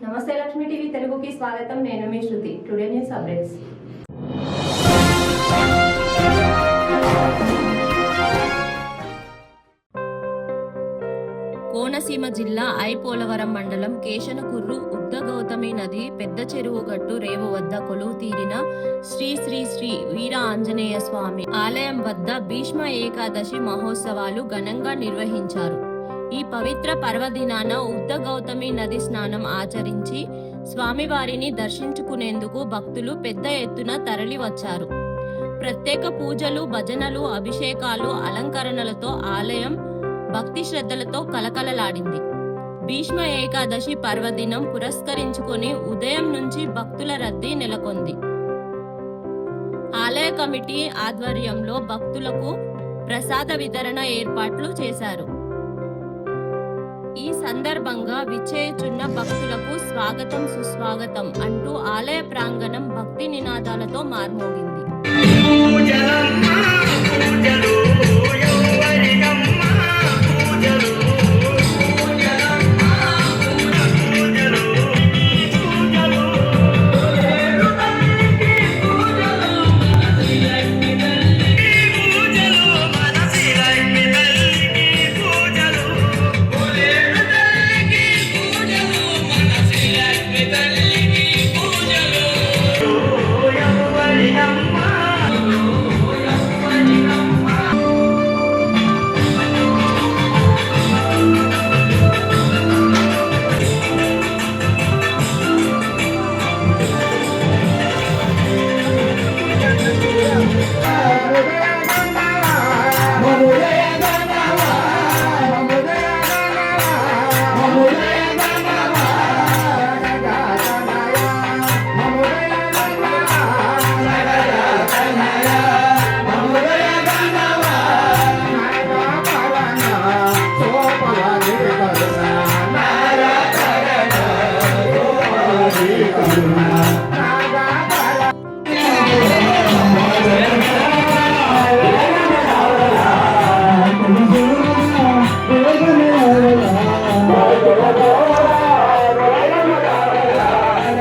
నమస్తే లక్ష్మి టీవీ తెలుగుకి స్వాగతం. నేను మీ Shruti. Today news updates Konaseema జిల్లా ఐపోలవరం మండలం కేశనకుర్రు ఉద్ద గౌతమి నది పెద్ద చెరువు గట్టు రేవు వద్ద కొలువు తీరిన శ్రీ శ్రీ శ్రీ వీర ఆంజనేయ స్వామి ఆలయం వద్ద భీష్మ ఏకాదశి మహోత్సవాలు ఘనంగా నిర్వహించారు. ఈ పవిత్ర పర్వదినాన ఉద్ద గౌతమి నది స్నానం ఆచరించి స్వామివారిని దర్శించుకునేందుకు భక్తులు పెద్ద ఎత్తున తరలి వచ్చారు. ప్రత్యేక పూజలు భజనలు అభిషేకాలు అలంకరణలతో ఆలయం భక్తి శ్రద్ధలతో కలకలలాడింది. భీష్మ ఏకాదశి పర్వదినం పురస్కరించుకొని ఉదయం నుంచి భక్తుల రద్దీ నెలకొంది. ఆలయ కమిటీ ఆధ్వర్యంలో భక్తులకు ప్రసాద వితరణ ఏర్పాట్లు చేశారు. ఈ సందర్భంగా విచ్చేయుచున్న భక్తులకు స్వాగతం సుస్వాగతం అంటూ ఆలయ ప్రాంగణం భక్తి నినాదాలతో మార్మోగింది.